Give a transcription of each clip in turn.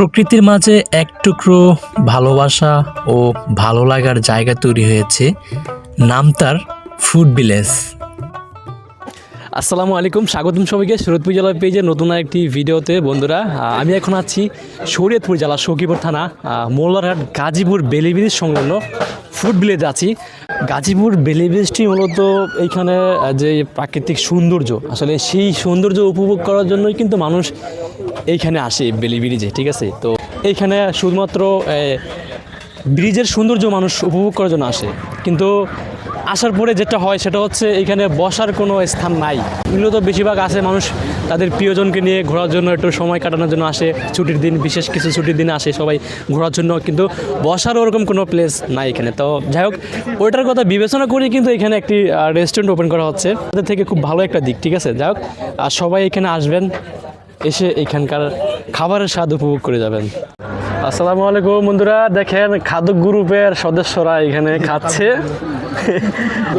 প্রকৃতির মাঝে এক টুকরো ভালোবাসা ও ভালো লাগার জায়গা তৈরি হয়েছে। নাম তার ফুড ভিলেজ। আসসালামু আলাইকুম, স্বাগতম সবাইকে শরৎপুর জেলার পেজে নতুন একটি ভিডিওতে। বন্ধুরা আমি এখন আছি শরীয়তপুর জেলা সখীপুর থানা মোল্লারহাট গাজীপুর বেলিব্রিজ সংলগ্ন ফুড ভিলেজ আছি। গাজীপুর বেলিব্রিজটি মূলত এইখানে যে প্রাকৃতিক সৌন্দর্য, আসলে সেই সৌন্দর্য উপভোগ করার জন্যই কিন্তু মানুষ এইখানে আসে বেলি ব্রিজে ঠিক আছে? তো এইখানে শুধুমাত্র ব্রিজের সৌন্দর্য মানুষ উপভোগ করার জন্য আসে। কিন্তু আসার পরে যেটা হয়, সেটা হচ্ছে এখানে বসার কোনো স্থান নাই। মূলত বেশিরভাগ আসে মানুষ তাদের প্রিয়জনকে নিয়ে ঘোরার জন্য একটু সময় কাটানোর জন্য আসে। ছুটির দিন, বিশেষ কিছু ছুটির দিন আসে সবাই ঘোরার জন্য, কিন্তু বসার ওরকম কোনো প্লেস নাই এখানে। তো যাই হোক, ওইটার কথা বিবেচনা করে কিন্তু এখানে একটি রেস্টুরেন্ট ওপেন করা হচ্ছে। তাদের থেকে খুব ভালো একটা দিক, ঠিক আছে? যাই হোক, আর সবাই এখানে আসবেন। এসে এখানকার খাবারের স্বাদ উপভোগ করে যাবেন। আসসালামু আলাইকুম বন্ধুরা দেখেন খাদ্য গ্রুপের সদস্যরা এখানে খাচ্ছে।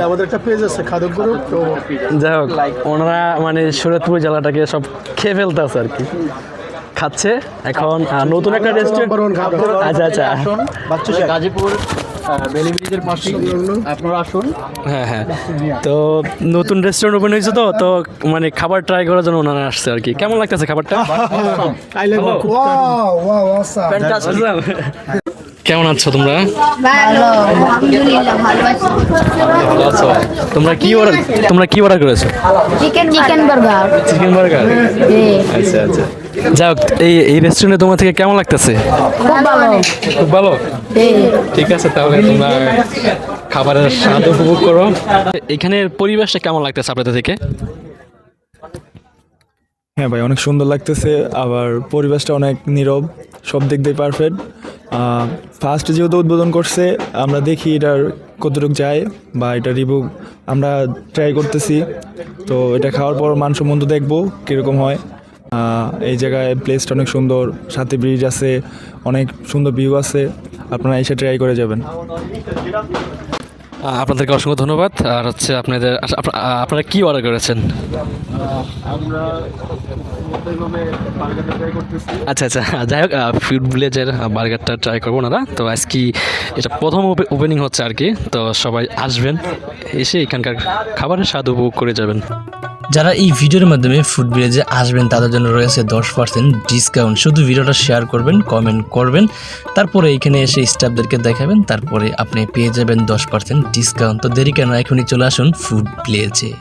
আমাদের একটা পেজ আছে খাদক গ্রুপ তো যাই হোক ওনারা মানে শরীয়তপুর জেলাটাকে সব খেয়ে ফেলতে আছে আর কি। খাচ্ছে এখন নতুন একটা রেস্টুরেন্ট নাম্বার ওয়ান খাবার আচ্ছা। আচ্ছা গাজীপুর আপনারা আসুন। হ্যাঁ হ্যাঁ। তো নতুন রেস্টুরেন্ট ওপেন হয়েছে তো তো মানে খাবার ট্রাই করার জন্য ওনারা আসছে আর কি। কেমন লাগতেছে খাবারটা? কেমন আছো তোমরা? ভালো আলহামদুলিল্লাহ ভালো আছি। ভালো আছো? তোমরা কি অর্ডার তোমরা কি অর্ডার করেছ? Chicken chicken burger chicken burger আচ্ছা আচ্ছা। যাই হোক এই এই রেস্টুরেন্টে তোমার থেকে কেমন লাগতেছে? খুব ভালো। খুব ভালো? ঠিক আছে তাহলে তোমরা খাবারের স্বাদ উপভোগ করো। এখানের পরিবেশটা কেমন লাগতেছে আপনাদের থেকে? হ্যাঁ ভাই অনেক সুন্দর লাগতেছে। আবার পরিবেশটা অনেক নীরব সব দিক দিয়ে পারফেক্ট ফার্স্ট যেহেতু উদ্বোধন করছে আমরা দেখি এটার কতটুকু যায় বা এটা রিভিউ আমরা ট্রাই করতেছি। তো এটা খাওয়ার পর মান সম্বন্ধ দেখব কীরকম হয়। এই জায়গায় প্লেসটা অনেক সুন্দর সাথে ব্রিজ আছে অনেক সুন্দর ভিউ আছে আপনারা এসে ট্রাই করে যাবেন। আপনাদেরকে অসংখ্য ধন্যবাদ। আর হচ্ছে আপনাদের আহ, আপনারা কি অর্ডার করেছেন? আচ্ছা আচ্ছা যাই হোক ফুড ভিলেজের বার্গারটা ট্রাই করব ওনারা। তো আজকে এটা প্রথম ওপেনিং হচ্ছে আর কি। তো সবাই আসবেন এসে এখানকার খাবারের স্বাদ উপভোগ করে যাবেন। যারা এই ভিডিওর মাধ্যমে ফুড ভিলেজে আসবেন তাদের জন্য রয়েছে দশ পার্সেন্ট ডিসকাউন্ট শুধু ভিডিওটা শেয়ার করবেন কমেন্ট করবেন। তারপরে এখানে এসে স্টাফদেরকে দেখাবেন। তারপরে আপনি পেয়ে যাবেন দশ পার্সেন্ট ডিসকাউন্ট তো দেরি কেন এখনই চলে আসুন ফুড ভিলেজে